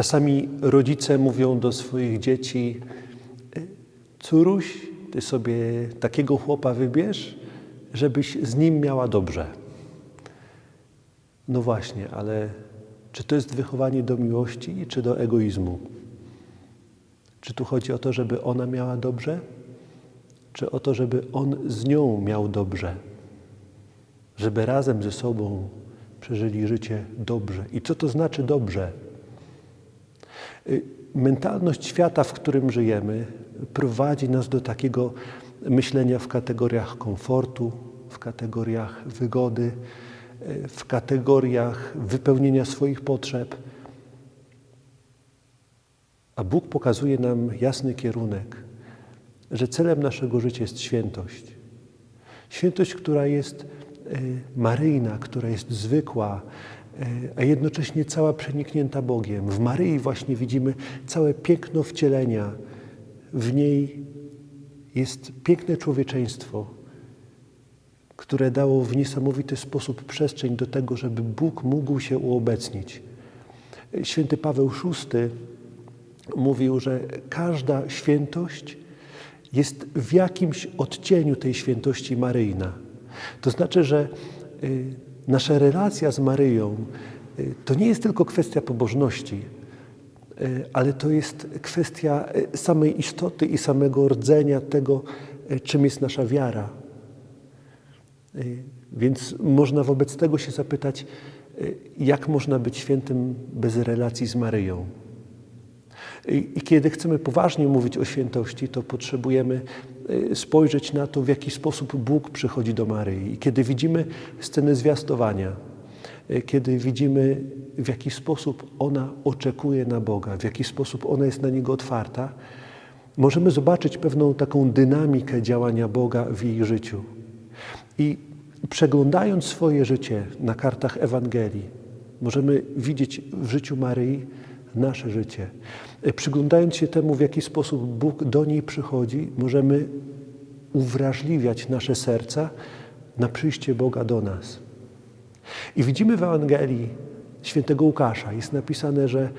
Czasami rodzice mówią do swoich dzieci: Córuś, ty sobie takiego chłopa wybierz, żebyś z nim miała dobrze. No właśnie, ale czy to jest wychowanie do miłości, czy do egoizmu? Czy tu chodzi o to, żeby ona miała dobrze, czy o to, żeby on z nią miał dobrze? Żeby razem ze sobą przeżyli życie dobrze. I co to znaczy dobrze? Y, Mentalność świata, w którym żyjemy, prowadzi nas do takiego myślenia w kategoriach komfortu, w kategoriach wygody, y, w kategoriach wypełnienia swoich potrzeb. A Bóg pokazuje nam jasny kierunek, że celem naszego życia jest świętość. Świętość, która jest y, maryjna, która jest zwykła, a jednocześnie cała przeniknięta Bogiem. W Maryi właśnie widzimy całe piękno wcielenia. W niej jest piękne człowieczeństwo, które dało w niesamowity sposób przestrzeń do tego, żeby Bóg mógł się uobecnić. Święty Paweł VI mówił, że każda świętość jest w jakimś odcieniu tej świętości maryjna. To znaczy, że y, nasza relacja z Maryją y, to nie jest tylko kwestia pobożności, y, ale to jest kwestia y, samej istoty i samego rdzenia tego, czym jest nasza wiara. Więc można wobec tego się zapytać, jak można być świętym bez relacji z Maryją. I, kiedy chcemy poważnie mówić o świętości, to potrzebujemy spojrzeć na to, w jaki sposób Bóg przychodzi do Maryi. I kiedy widzimy scenę zwiastowania, y, kiedy widzimy, w jaki sposób ona oczekuje na Boga, w jaki sposób ona jest na Niego otwarta, możemy zobaczyć pewną taką dynamikę działania Boga w jej życiu. I przeglądając swoje życie na kartach Ewangelii, możemy widzieć w życiu Maryi nasze życie. E, Przyglądając się temu, w jaki sposób Bóg do niej przychodzi, możemy uwrażliwiać nasze serca na przyjście Boga do nas. I widzimy w Ewangelii świętego Łukasza, jest napisane, że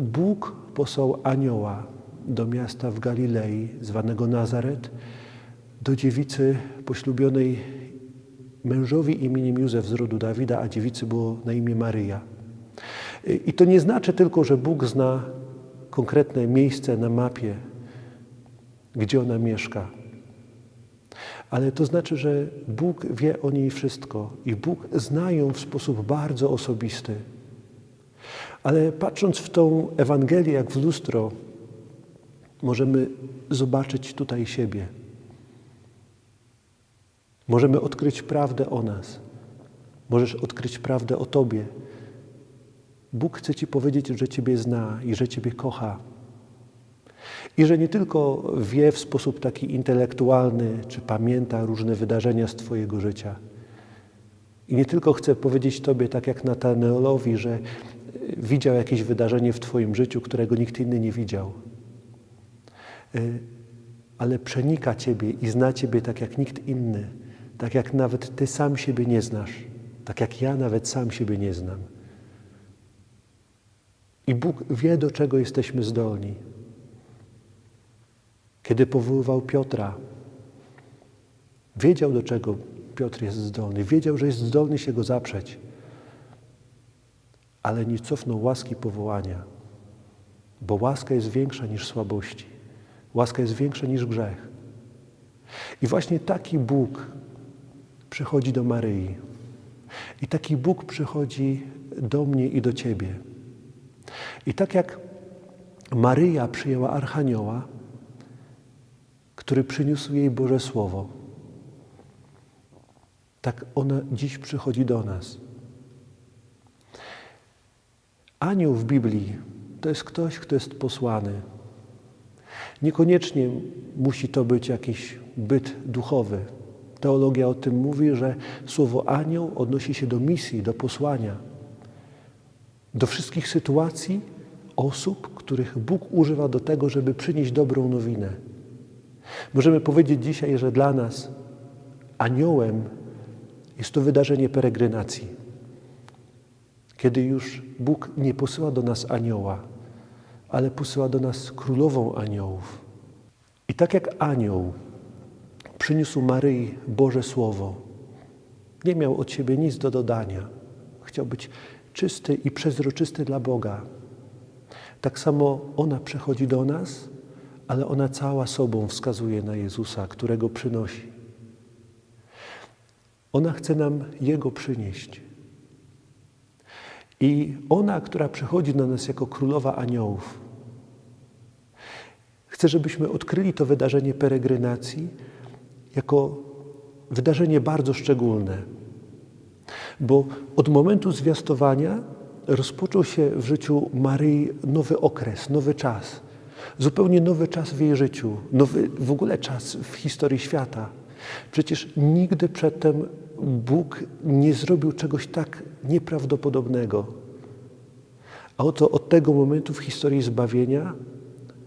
Bóg posłał anioła do miasta w Galilei, zwanego Nazaret, do dziewicy poślubionej mężowi imieniem Józef z rodu Dawida, a dziewicy było na imię Maryja. I to nie znaczy tylko, że Bóg zna konkretne miejsce na mapie, gdzie ona mieszka. Ale to znaczy, że Bóg wie o niej wszystko i Bóg zna ją w sposób bardzo osobisty. Ale patrząc w tą Ewangelię jak w lustro, możemy zobaczyć tutaj siebie. Możemy odkryć prawdę o nas. Możesz odkryć prawdę o Tobie. Bóg chce Ci powiedzieć, że Ciebie zna i że Ciebie kocha. I że nie tylko wie w sposób taki intelektualny, czy pamięta różne wydarzenia z Twojego życia. I nie tylko chce powiedzieć Tobie, tak jak Nataneolowi, że widział jakieś wydarzenie w Twoim życiu, którego nikt inny nie widział. Y, Ale przenika Ciebie i zna Ciebie tak jak nikt inny, tak jak nawet Ty sam siebie nie znasz, tak jak ja nawet sam siebie nie znam. I Bóg wie, do czego jesteśmy zdolni. Kiedy powoływał Piotra, wiedział, do czego Piotr jest zdolny, wiedział, że jest zdolny się go zaprzeć, ale nie cofnął łaski powołania, bo łaska jest większa niż słabości, łaska jest większa niż grzech. I właśnie taki Bóg przychodzi do Maryi. I taki Bóg przychodzi do mnie i do Ciebie. I tak jak Maryja przyjęła Archanioła, który przyniósł jej Boże Słowo, tak ona dziś przychodzi do nas. Anioł w Biblii to jest ktoś, kto jest posłany. Niekoniecznie musi to być jakiś byt duchowy. Teologia o tym mówi, że słowo anioł odnosi się do misji, do posłania, do wszystkich sytuacji, osób, których Bóg używa do tego, żeby przynieść dobrą nowinę. Możemy powiedzieć dzisiaj, że dla nas aniołem jest to wydarzenie peregrinacji. Kiedy już Bóg nie posyła do nas anioła, ale posyła do nas królową aniołów. I tak jak anioł przyniósł Maryi Boże Słowo, nie miał od siebie nic do dodania. Chciał być czysty i przezroczysty dla Boga. Tak samo ona przychodzi do nas, ale ona cała sobą wskazuje na Jezusa, którego przynosi. Ona chce nam Jego przynieść. I ona, która przychodzi do nas jako królowa aniołów, chce, żebyśmy odkryli to wydarzenie peregrynacji jako wydarzenie bardzo szczególne. Bo od momentu zwiastowania rozpoczął się w życiu Maryi nowy okres, nowy czas. Zupełnie nowy czas w jej życiu, nowy w ogóle czas w historii świata. Przecież nigdy przedtem Bóg nie zrobił czegoś tak nieprawdopodobnego. A oto od tego momentu w historii zbawienia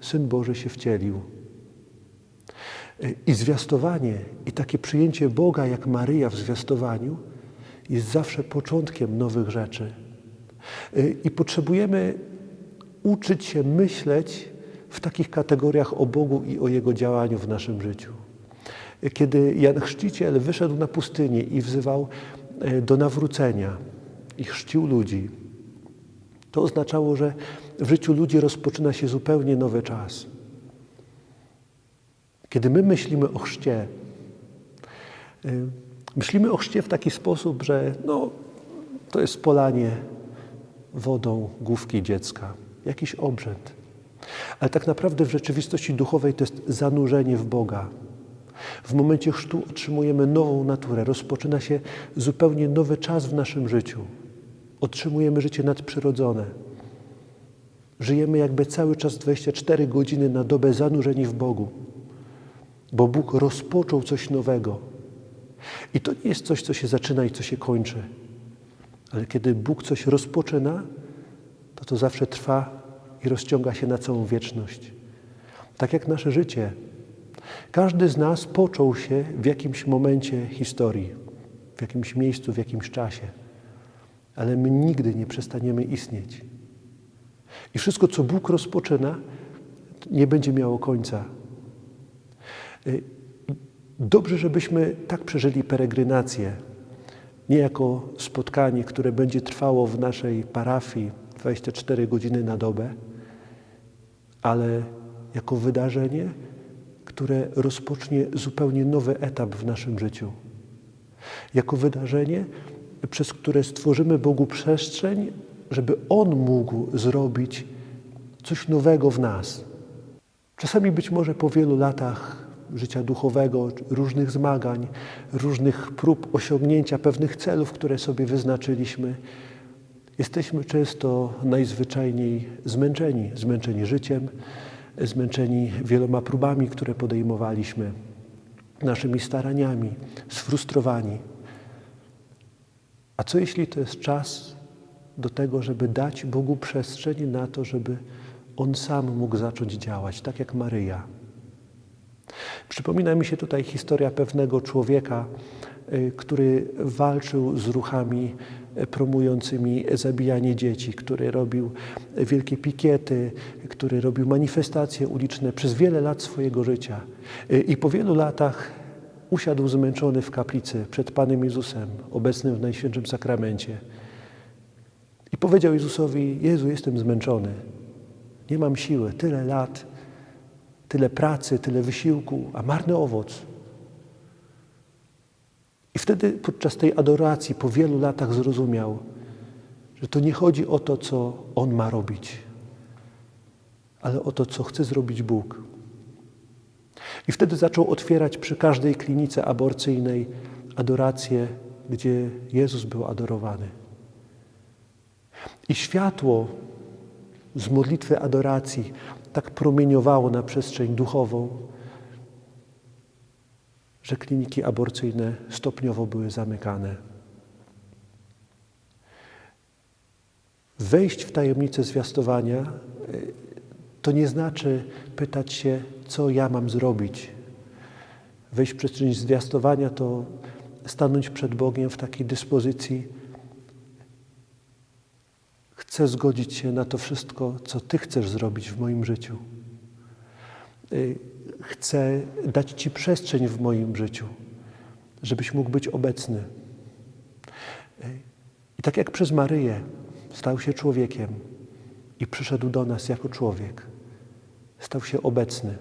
Syn Boży się wcielił. I zwiastowanie, i takie przyjęcie Boga jak Maryja w zwiastowaniu jest zawsze początkiem nowych rzeczy. I potrzebujemy uczyć się myśleć w takich kategoriach o Bogu i o Jego działaniu w naszym życiu. Kiedy Jan Chrzciciel wyszedł na pustynię i wzywał e, do nawrócenia i chrzcił ludzi, to oznaczało, że w życiu ludzi rozpoczyna się zupełnie nowy czas. Kiedy my myślimy o chrzcie, myślimy o chrzcie w taki sposób, że no, to jest polanie wodą główki dziecka, jakiś obrzęd. Ale tak naprawdę w rzeczywistości duchowej to jest zanurzenie w Boga. W momencie chrztu otrzymujemy nową naturę, rozpoczyna się zupełnie nowy czas w naszym życiu. Otrzymujemy życie nadprzyrodzone. Żyjemy jakby cały czas 24 godziny na dobę zanurzeni w Bogu, bo Bóg rozpoczął coś nowego. I to nie jest coś, co się zaczyna i co się kończy. Ale kiedy Bóg coś rozpoczyna, to to zawsze trwa i rozciąga się na całą wieczność. Tak jak nasze życie. Każdy z nas począł się w jakimś momencie historii, w jakimś miejscu, w jakimś czasie, ale my nigdy nie przestaniemy istnieć. I wszystko, co Bóg rozpoczyna, nie będzie miało końca. Y, dobrze, żebyśmy tak przeżyli peregrinację, nie jako spotkanie, które będzie trwało w naszej parafii 24 godziny na dobę, ale jako wydarzenie, które rozpocznie zupełnie nowy etap w naszym życiu. Jako wydarzenie, przez które stworzymy Bogu przestrzeń, żeby On mógł zrobić coś nowego w nas. Czasami być może po wielu latach życia duchowego, różnych zmagań, różnych prób osiągnięcia pewnych celów, które sobie wyznaczyliśmy, jesteśmy często najzwyczajniej zmęczeni, zmęczeni życiem, zmęczeni wieloma próbami, które podejmowaliśmy, naszymi staraniami, sfrustrowani. A co jeśli to jest czas do tego, żeby dać Bogu przestrzeń na to, żeby On sam mógł zacząć działać, tak jak Maryja? Przypomina mi się tutaj historia pewnego człowieka, y, który walczył z ruchami promującymi zabijanie dzieci, który robił wielkie pikiety, który robił manifestacje uliczne przez wiele lat swojego życia. I po wielu latach usiadł zmęczony w kaplicy przed Panem Jezusem, obecnym w Najświętszym Sakramencie. I powiedział Jezusowi: Jezu, jestem zmęczony. Nie mam siły, tyle lat, tyle pracy, tyle wysiłku, a marny owoc. I wtedy podczas tej adoracji po wielu latach zrozumiał, że to nie chodzi o to, co on ma robić, ale o to, co chce zrobić Bóg. I wtedy zaczął otwierać przy każdej klinice aborcyjnej adorację, gdzie Jezus był adorowany. I światło z modlitwy adoracji tak promieniowało na przestrzeń duchową, że kliniki aborcyjne stopniowo były zamykane. Wejść w tajemnicę zwiastowania e, to nie znaczy pytać się, co ja mam zrobić. Wejść w przestrzeń zwiastowania to stanąć przed Bogiem w takiej dyspozycji. Chcę zgodzić się na to wszystko, co Ty chcesz zrobić w moim życiu. Y, Chcę dać Ci przestrzeń w moim życiu, żebyś mógł być obecny. Y, I tak jak przez Maryję stał się człowiekiem i przyszedł do nas jako człowiek, stał się obecny.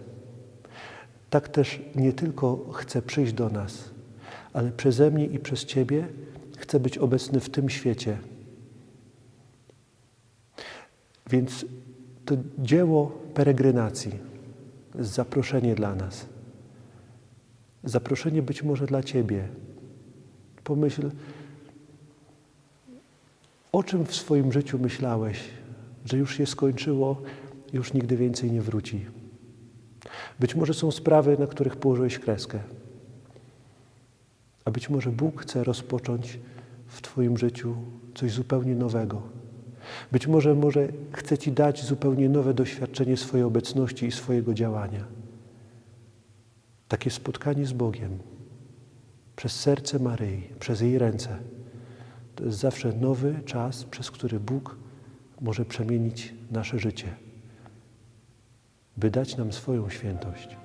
Tak też nie tylko chce przyjść do nas, ale przeze mnie i przez Ciebie chce być obecny w tym świecie. Więc to dzieło peregrynacji, zaproszenie dla nas. Zaproszenie być może dla Ciebie. Pomyśl, o czym w swoim życiu myślałeś, że już się skończyło, już nigdy więcej nie wróci. Być może są sprawy, na których położyłeś kreskę. A być może Bóg chce rozpocząć w Twoim życiu coś zupełnie nowego. Być może, może chce Ci dać zupełnie nowe doświadczenie swojej obecności i swojego działania. Takie spotkanie z Bogiem przez serce Maryi, przez jej ręce, to jest zawsze nowy czas, przez który Bóg może przemienić nasze życie, by dać nam swoją świętość.